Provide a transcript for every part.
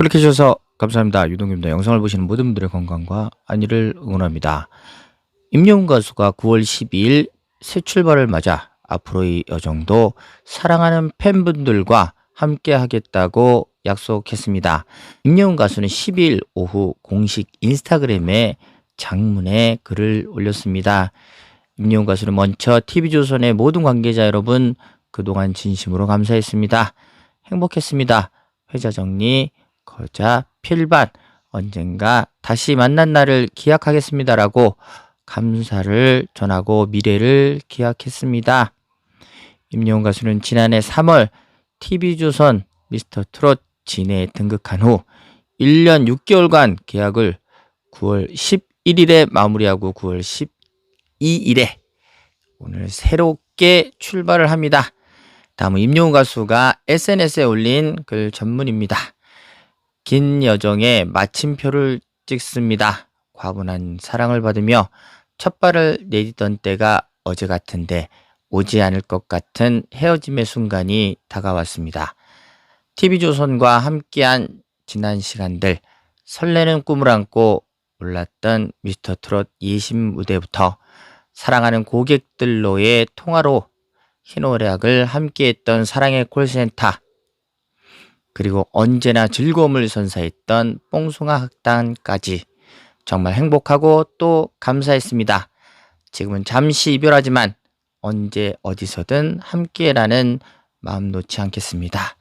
클릭해 주셔서 감사합니다. 유동규입니다. 영상을 보시는 모든 분들의 건강과 안위를 응원합니다. 임영웅 가수가 9월 12일 새 출발을 맞아 앞으로의 여정도 사랑하는 팬분들과 함께 하겠다고 약속했습니다. 임영웅 가수는 12일 오후 공식 인스타그램에 장문의 글을 올렸습니다. 임영웅 가수는 먼저 TV조선의 모든 관계자 여러분 그동안 진심으로 감사했습니다. 행복했습니다. 회자 정리, 거자, 필반, 언젠가 다시 만난 날을 기약하겠습니다라고 감사를 전하고 미래를 기약했습니다. 임영웅 가수는 지난해 3월 TV조선 미스터 트롯 진해에 등극한 후 1년 6개월간 계약을 9월 11일에 마무리하고 9월 12일에 오늘 새롭게 출발을 합니다. 다음은 임영웅 가수가 SNS에 올린 글 전문입니다. 긴 여정에 마침표를 찍습니다. 과분한 사랑을 받으며 첫 발을 내딛던 때가 어제 같은데 오지 않을 것 같은 헤어짐의 순간이 다가왔습니다. TV조선과 함께한 지난 시간들 설레는 꿈을 안고 올랐던 미스터 트롯 예심 무대부터 사랑하는 고객들로의 통화로 희노애락을 함께했던 사랑의 콜센터 그리고 언제나 즐거움을 선사했던 뽕숭아 학당까지 정말 행복하고 또 감사했습니다. 지금은 잠시 이별하지만 언제 어디서든 함께라는 마음 놓지 않겠습니다.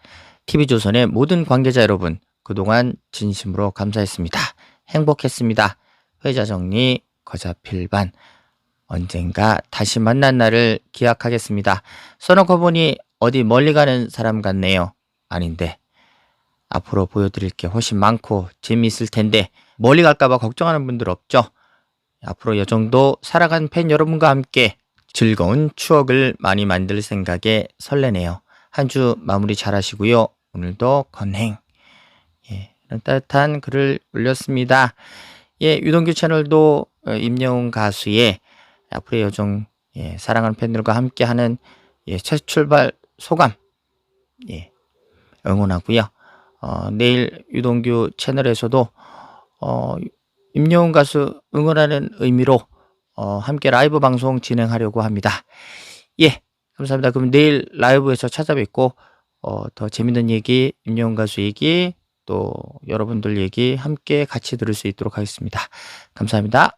TV조선의 모든 관계자 여러분 그동안 진심으로 감사했습니다. 행복했습니다. 회자 정리 거자 필반 언젠가 다시 만난 날을 기약하겠습니다. 써놓고 보니 어디 멀리 가는 사람 같네요. 아닌데 앞으로 보여드릴 게 훨씬 많고 재미있을 텐데 멀리 갈까봐 걱정하는 분들 없죠? 앞으로 여정도 살아간 팬 여러분과 함께 즐거운 추억을 많이 만들 생각에 설레네요. 한 주 마무리 잘 하시고요. 오늘도 건행. 예, 이런 따뜻한 글을 올렸습니다. 예, 유동규 채널도 어, 임영웅 가수의 앞으로의 여정, 예, 사랑하는 팬들과 함께하는 예, 첫 출발 소감, 예, 응원하고요. 어, 내일 유동규 채널에서도 어, 임영웅 가수 응원하는 의미로 어, 함께 라이브 방송 진행하려고 합니다. 예, 감사합니다. 그럼 내일 라이브에서 찾아뵙고 어, 더 재밌는 얘기, 임영웅 가수 얘기, 또 여러분들 얘기 함께 같이 들을 수 있도록 하겠습니다. 감사합니다.